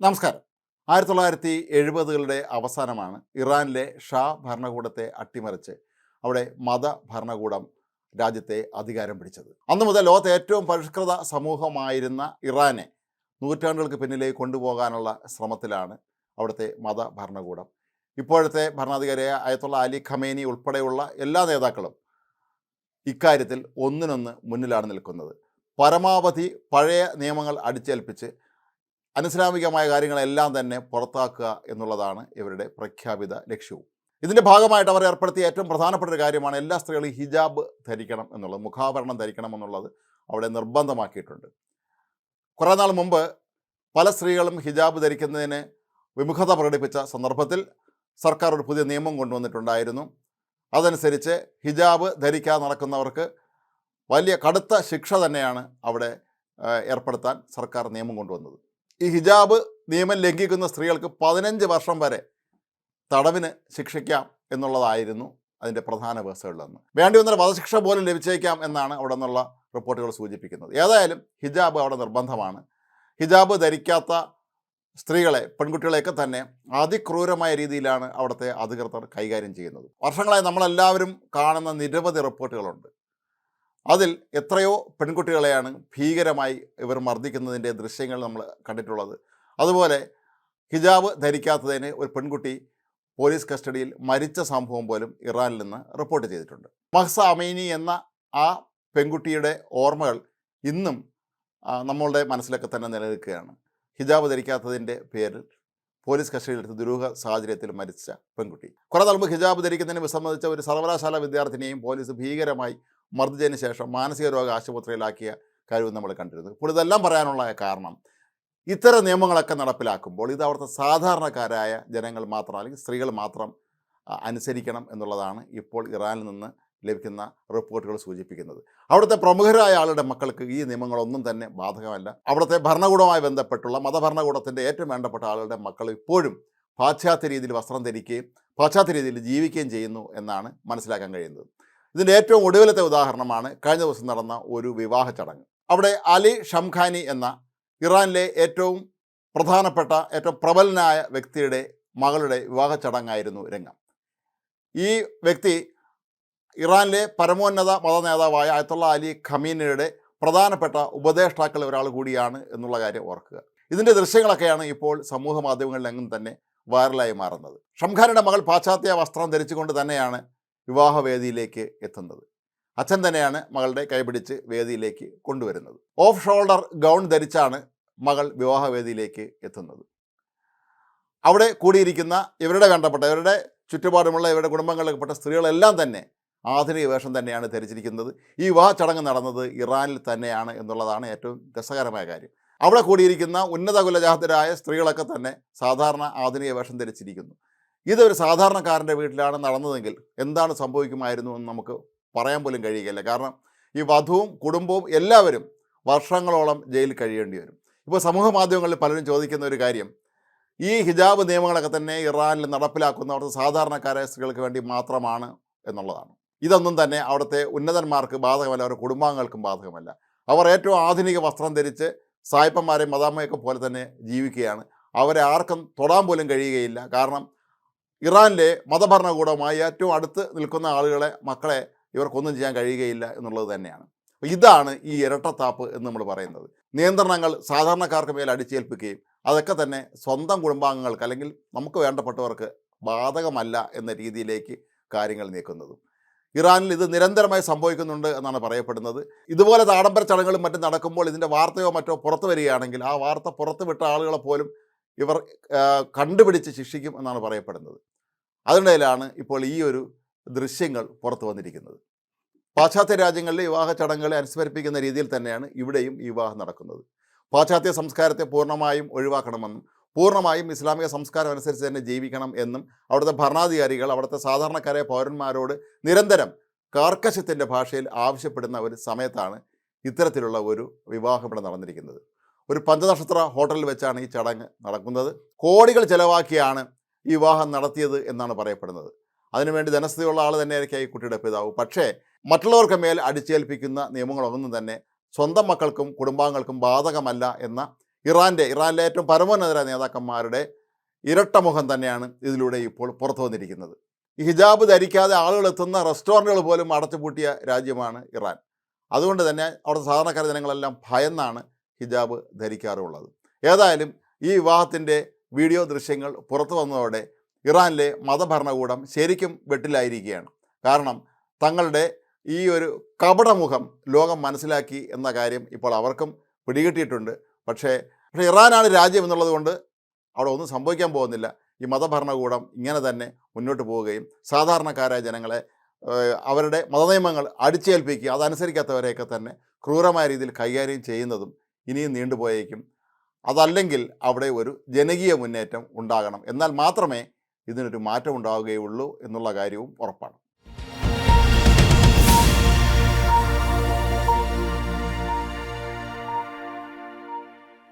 നമസ്കാരം. ആയിരത്തി തൊള്ളായിരത്തി എഴുപതുകളുടെ അവസാനമാണ് ഇറാനിലെ ഷാ ഭരണകൂടത്തെ അട്ടിമറിച്ച് അവിടെ മത ഭരണകൂടം രാജ്യത്തെ അധികാരം പിടിച്ചത്. അന്ന് മുതൽ ലോകത്തെ ഏറ്റവും പരിഷ്കൃത സമൂഹമായിരുന്ന ഇറാനെ നൂറ്റാണ്ടുകൾക്ക് പിന്നിലേക്ക് കൊണ്ടുപോകാനുള്ള ശ്രമത്തിലാണ് അവിടുത്തെ മത ഭരണകൂടം. ഇപ്പോഴത്തെ ഭരണാധികാരിയായ ആയത്തുള്ള അലി ഖമേനി ഉൾപ്പെടെയുള്ള എല്ലാ നേതാക്കളും ഇക്കാര്യത്തിൽ ഒന്നിനൊന്ന് മുന്നിലാണ് നിൽക്കുന്നത്. പരമാവധി പഴയ നിയമങ്ങൾ അടിച്ചേൽപ്പിച്ച് അനിസ്ലാമികമായ കാര്യങ്ങളെല്ലാം തന്നെ പുറത്താക്കുക എന്നുള്ളതാണ് ഇവരുടെ പ്രഖ്യാപിത ലക്ഷ്യവും. ഇതിന്റെ ഭാഗമായിട്ട് അവർ ഏർപ്പെടുത്തിയ ഏറ്റവും പ്രധാനപ്പെട്ട ഒരു കാര്യമാണ് എല്ലാ സ്ത്രീകളും ഹിജാബ് ധരിക്കണം എന്നുള്ളത് മുഖാവരണം ധരിക്കണം എന്നുള്ളത് അവിടെ നിർബന്ധമാക്കിയിട്ടുണ്ട്. കുറേ നാൾ മുമ്പ് പല സ്ത്രീകളും ഹിജാബ് ധരിക്കുന്നതിന് വിമുഖത പ്രകടിപ്പിച്ച സന്ദർഭത്തിൽ സർക്കാർ ഒരു പുതിയ നിയമം കൊണ്ടുവന്നിട്ടുണ്ടായിരുന്നു. അതനുസരിച്ച് ഹിജാബ് ധരിക്കാതെ നടക്കുന്നവർക്ക് വലിയ കടുത്ത ശിക്ഷ തന്നെയാണ് അവിടെ ഏർപ്പെടുത്താൻ സർക്കാർ നിയമം കൊണ്ടുവന്നത്. ഈ ഹിജാബ് നിയമം ലംഘിക്കുന്ന സ്ത്രീകൾക്ക് പതിനഞ്ച് വർഷം വരെ തടവിന് ശിക്ഷിക്കാം എന്നുള്ളതായിരുന്നു അതിന്റെ പ്രധാന വ്യവസ്ഥകളിലൊന്ന് വേണ്ടി വന്നാൽ വധശിക്ഷ പോലും ലഭിച്ചേക്കാം എന്നാണ് അവിടെ നിന്നുള്ള റിപ്പോർട്ടുകൾ സൂചിപ്പിക്കുന്നത്. ഏതായാലും ഹിജാബ് അവിടെ നിർബന്ധമാണ്. ഹിജാബ് ധരിക്കാത്ത സ്ത്രീകളെ പെൺകുട്ടികളെയൊക്കെ തന്നെ അതിക്രൂരമായ രീതിയിലാണ് അവിടുത്തെ അധികൃതർ കൈകാര്യം ചെയ്യുന്നത്. വർഷങ്ങളായി നമ്മളെല്ലാവരും കാണുന്ന നിരവധി റിപ്പോർട്ടുകളുണ്ട്. അതിൽ എത്രയോ പെൺകുട്ടികളെയാണ് ഭീകരമായി ഇവർ മർദ്ദിക്കുന്നതിന്റെ ദൃശ്യങ്ങൾ നമ്മൾ കണ്ടിട്ടുള്ളത്. അതുപോലെ ഹിജാബ് ധരിക്കാത്തതിന് ഒരു പെൺകുട്ടി പോലീസ് കസ്റ്റഡിയിൽ മരിച്ച സംഭവം പോലും ഇറാനിൽ നിന്ന് റിപ്പോർട്ട് ചെയ്തിട്ടുണ്ട്. മഹ്സ അമീനി എന്ന ആ പെൺകുട്ടിയുടെ ഓർമ്മകൾ ഇന്നും നമ്മളുടെ മനസ്സിലൊക്കെ തന്നെ നിലനിൽക്കുകയാണ്. ഹിജാബ് ധരിക്കാത്തതിന്റെ പേരിൽ പോലീസ് കസ്റ്റഡിയിലെടുത്ത് ദുരൂഹ സാഹചര്യത്തിൽ മരിച്ച പെൺകുട്ടി. കുറേ നാൾ ഹിജാബ് ധരിക്കുന്നതിന് വിസമ്മതിച്ച ഒരു സർവകലാശാല വിദ്യാർത്ഥിനിയെയും പോലീസ് ഭീകരമായി മർദ്ദിച്ചതിന് ശേഷം മാനസിക രോഗ ആശുപത്രിയിലാക്കിയ കാര്യവും നമ്മൾ കണ്ടിരുന്നു. ഇപ്പോൾ ഇതെല്ലാം പറയാനുള്ള കാരണം ഇത്തരം നിയമങ്ങളൊക്കെ നടപ്പിലാക്കുമ്പോൾ ഇത് അവിടുത്തെ സാധാരണക്കാരായ ജനങ്ങൾ മാത്രം അല്ലെങ്കിൽ സ്ത്രീകൾ മാത്രം അനുസരിക്കണം എന്നുള്ളതാണ് ഇപ്പോൾ ഇറാനിൽ നിന്ന് ലഭിക്കുന്ന റിപ്പോർട്ടുകൾ സൂചിപ്പിക്കുന്നത്. അവിടുത്തെ പ്രമുഖരായ ആളുടെ മക്കൾക്ക് ഈ നിയമങ്ങളൊന്നും തന്നെ ബാധകമല്ല. അവിടുത്തെ ഭരണകൂടവുമായി ബന്ധപ്പെട്ടുള്ള മതഭരണകൂടത്തിന്റെ ഏറ്റവും വേണ്ടപ്പെട്ട ആളുടെ മക്കൾ ഇപ്പോഴും പാശ്ചാത്യ രീതിയിൽ വസ്ത്രം ധരിക്കുകയും പാശ്ചാത്യ രീതിയിൽ ജീവിക്കുകയും ചെയ്യുന്നു എന്നാണ് മനസ്സിലാക്കാൻ കഴിയുന്നത്. ഇതിന്റെ ഏറ്റവും ഒടുവിലത്തെ ഉദാഹരണമാണ് കഴിഞ്ഞ ദിവസം നടന്ന ഒരു വിവാഹ ചടങ്ങ്. അവിടെ അലി ഷംഖാനി എന്ന ഇറാനിലെ ഏറ്റവും പ്രധാനപ്പെട്ട ഏറ്റവും പ്രബലനായ വ്യക്തിയുടെ മകളുടെ വിവാഹ ചടങ്ങായിരുന്നു രംഗം. ഈ വ്യക്തി ഇറാനിലെ പരമോന്നത മത നേതാവായ അയത്തുള്ള അലി ഖമീനയുടെ പ്രധാനപ്പെട്ട ഉപദേഷ്ടാക്കൾ ഒരാൾ കൂടിയാണ് എന്നുള്ള കാര്യം ഓർക്കുക. ഇതിന്റെ ദൃശ്യങ്ങളൊക്കെയാണ് ഇപ്പോൾ സമൂഹ മാധ്യമങ്ങളിലെങ്ങും തന്നെ വൈറലായി മാറുന്നത്. ഷംഖാനിയുടെ മകൾ പാശ്ചാത്യ വസ്ത്രം ധരിച്ചുകൊണ്ട് തന്നെയാണ് വിവാഹവേദിയിലേക്ക് എത്തുന്നത്. അച്ഛൻ തന്നെയാണ് മകളുടെ കൈപിടിച്ച് വേദിയിലേക്ക് കൊണ്ടുവരുന്നത്. ഓഫ് ഷോൾഡർ ഗൗൺ ധരിച്ചാണ് മകൾ വിവാഹവേദിയിലേക്ക് എത്തുന്നത്. അവിടെ കൂടിയിരിക്കുന്ന ഇവരുടെ വേണ്ടപ്പെട്ട ഇവരുടെ ചുറ്റുപാടുമുള്ള ഇവരുടെ കുടുംബങ്ങളിൽപ്പെട്ട സ്ത്രീകളെല്ലാം തന്നെ ആധുനിക വേഷം തന്നെയാണ് ധരിച്ചിരിക്കുന്നത്. ഈ വിവാഹ ചടങ്ങ് നടന്നത് ഇറാനിൽ തന്നെയാണ് എന്നുള്ളതാണ് ഏറ്റവും രസകരമായ കാര്യം. അവിടെ കൂടിയിരിക്കുന്ന ഉന്നത കുലജാതരായ സ്ത്രീകളൊക്കെ തന്നെ സാധാരണ ആധുനിക വേഷം ധരിച്ചിരിക്കുന്നു. ഇതൊരു സാധാരണക്കാരന്റെ വീട്ടിലാണ് നടന്നതെങ്കിൽ എന്താണ് സംഭവിക്കുമായിരുന്നു എന്ന് നമുക്ക് പറയാൻ പോലും കഴിയുകയില്ല. കാരണം ഈ വധുവും കുടുംബവും എല്ലാവരും വർഷങ്ങളോളം ജയിലിൽ കഴിയേണ്ടി വരും. ഇപ്പോൾ സമൂഹ മാധ്യമങ്ങളിൽ പലരും ചോദിക്കുന്ന ഒരു കാര്യം ഈ ഹിജാബ് നിയമങ്ങളൊക്കെ തന്നെ ഇറാനിൽ നടപ്പിലാക്കുന്ന അവിടുത്തെ സാധാരണക്കാരായ സ്ത്രീകൾക്ക് വേണ്ടി മാത്രമാണ് എന്നുള്ളതാണ്. ഇതൊന്നും തന്നെ അവിടുത്തെ ഉന്നതന്മാർക്ക് ബാധകമല്ല അവരുടെ കുടുംബാംഗങ്ങൾക്കും ബാധകമല്ല. അവർ ഏറ്റവും ആധുനിക വസ്ത്രം ധരിച്ച് സായിപ്പന്മാരെയും മദാമ്മയൊക്കെ പോലെ തന്നെ ജീവിക്കുകയാണ്. അവരെ ആർക്കും തൊടാൻ പോലും കഴിയുകയില്ല. കാരണം ഇറാനിലെ മതഭരണകൂടവുമായി ഏറ്റവും അടുത്ത് നിൽക്കുന്ന ആളുകളെ മക്കളെ ഇവർക്കൊന്നും ചെയ്യാൻ കഴിയുകയില്ല എന്നുള്ളത് തന്നെയാണ്. ഇതാണ് ഈ ഇരട്ടത്താപ്പ് എന്ന് നമ്മൾ പറയുന്നത്. നിയന്ത്രണങ്ങൾ സാധാരണക്കാർക്ക് മേൽ അടിച്ചേൽപ്പിക്കുകയും അതൊക്കെ തന്നെ സ്വന്തം കുടുംബാംഗങ്ങൾക്ക് അല്ലെങ്കിൽ നമുക്ക് വേണ്ടപ്പെട്ടവർക്ക് ബാധകമല്ല എന്ന രീതിയിലേക്ക് കാര്യങ്ങൾ നീക്കുന്നതും. ഇറാനിൽ ഇത് നിരന്തരമായി സംഭവിക്കുന്നുണ്ട് എന്നാണ് പറയപ്പെടുന്നത്. ഇതുപോലെ ആഡംബര ചടങ്ങുകളും മറ്റും നടക്കുമ്പോൾ ഇതിന്റെ വാർത്തയോ മറ്റോ പുറത്തു വരികയാണെങ്കിൽ ആ വാർത്ത പുറത്തുവിട്ട ആളുകളെ പോലും ഇവർ കണ്ടുപിടിച്ച് ശിക്ഷിക്കും എന്നാണ് പറയപ്പെടുന്നത്. അതിനിടയിലാണ് ഇപ്പോൾ ഈ ഒരു ദൃശ്യങ്ങൾ പുറത്തു വന്നിരിക്കുന്നത്. പാശ്ചാത്യ രാജ്യങ്ങളിലെ വിവാഹ ചടങ്ങുകളെ അനുസ്മരിപ്പിക്കുന്ന രീതിയിൽ തന്നെയാണ് ഇവിടെയും ഈ വിവാഹം നടക്കുന്നത്. പാശ്ചാത്യ സംസ്കാരത്തെ പൂർണമായും ഒഴിവാക്കണമെന്നും പൂർണമായും ഇസ്ലാമിക സംസ്കാരം അനുസരിച്ച് തന്നെ ജീവിക്കണം എന്നും അവിടുത്തെ ഭരണാധികാരികൾ അവിടുത്തെ സാധാരണക്കാരായ പൗരന്മാരോട് നിരന്തരം കാർക്കശത്തിന്റെ ഭാഷയിൽ ആവശ്യപ്പെടുന്ന ഒരു സമയത്താണ് ഇത്തരത്തിലുള്ള ഒരു വിവാഹം ഇവിടെ നടന്നിരിക്കുന്നത്. ഒരു പഞ്ചനക്ഷത്ര ഹോട്ടലിൽ വെച്ചാണ് ഈ ചടങ്ങ് നടക്കുന്നത്. കോടികൾ ചെലവാക്കിയാണ് ഈ വിവാഹം നടത്തിയത് എന്നാണ് പറയപ്പെടുന്നത്. അതിനുവേണ്ടി ധനസ്ഥിതിയുള്ള ആൾ തന്നെയായിരിക്കും ഈ കുട്ടിയുടെ പിതാവ്. പക്ഷേ മറ്റുള്ളവർക്ക് മേൽ അടിച്ചേൽപ്പിക്കുന്ന നിയമങ്ങളൊന്നും തന്നെ സ്വന്തം മക്കൾക്കും കുടുംബാംഗങ്ങൾക്കും ബാധകമല്ല എന്ന ഇറാന്റെ ഇറാനിലെ ഏറ്റവും പരമോന്നതര നേതാക്കന്മാരുടെ ഇരട്ടമുഖം തന്നെയാണ് ഇതിലൂടെ ഇപ്പോൾ പുറത്തു വന്നിരിക്കുന്നത്. ഈ ഹിജാബ് ധരിക്കാതെ ആളുകൾ എത്തുന്ന റെസ്റ്റോറന്റുകൾ പോലും അടച്ചുപൂട്ടിയ രാജ്യമാണ് ഇറാൻ. അതുകൊണ്ട് തന്നെ അവിടുത്തെ സാധാരണക്കാര ജനങ്ങളെല്ലാം ഭയന്നാണ് ഹിജാബ് ധരിക്കാറുള്ളത്. ഏതായാലും ഈ വിവാഹത്തിന്റെ വീഡിയോ ദൃശ്യങ്ങൾ പുറത്തു വന്നതോടെ ഇറാനിലെ മതഭരണകൂടം ശരിക്കും വെട്ടിലായിരിക്കുകയാണ്. കാരണം തങ്ങളുടെ ഈ ഒരു കപടമുഖം ലോകം മനസ്സിലാക്കി എന്ന കാര്യം ഇപ്പോൾ അവർക്കും പിടികിട്ടിയിട്ടുണ്ട്. പക്ഷേ പക്ഷേ ഇറാനാണ് രാജ്യം എന്നുള്ളത് കൊണ്ട് അവിടെ ഒന്നും സംഭവിക്കാൻ പോകുന്നില്ല. ഈ മതഭരണകൂടം ഇങ്ങനെ തന്നെ മുന്നോട്ട് പോവുകയും സാധാരണക്കാരായ ജനങ്ങളെ അവരുടെ മതനിയമങ്ങൾ അടിച്ചേൽപ്പിക്കുക അതനുസരിക്കാത്തവരെയൊക്കെ തന്നെ ക്രൂരമായ രീതിയിൽ കൈകാര്യം ചെയ്യുന്നതും ഇനിയും നീണ്ടുപോയേക്കും. അതല്ലെങ്കിൽ അവിടെ ഒരു ജനകീയ മുന്നേറ്റം ഉണ്ടാകണം. എന്നാൽ മാത്രമേ ഇതിനൊരു മാറ്റം ഉണ്ടാവുകയുള്ളൂ എന്നുള്ള കാര്യവും ഉറപ്പാണ്.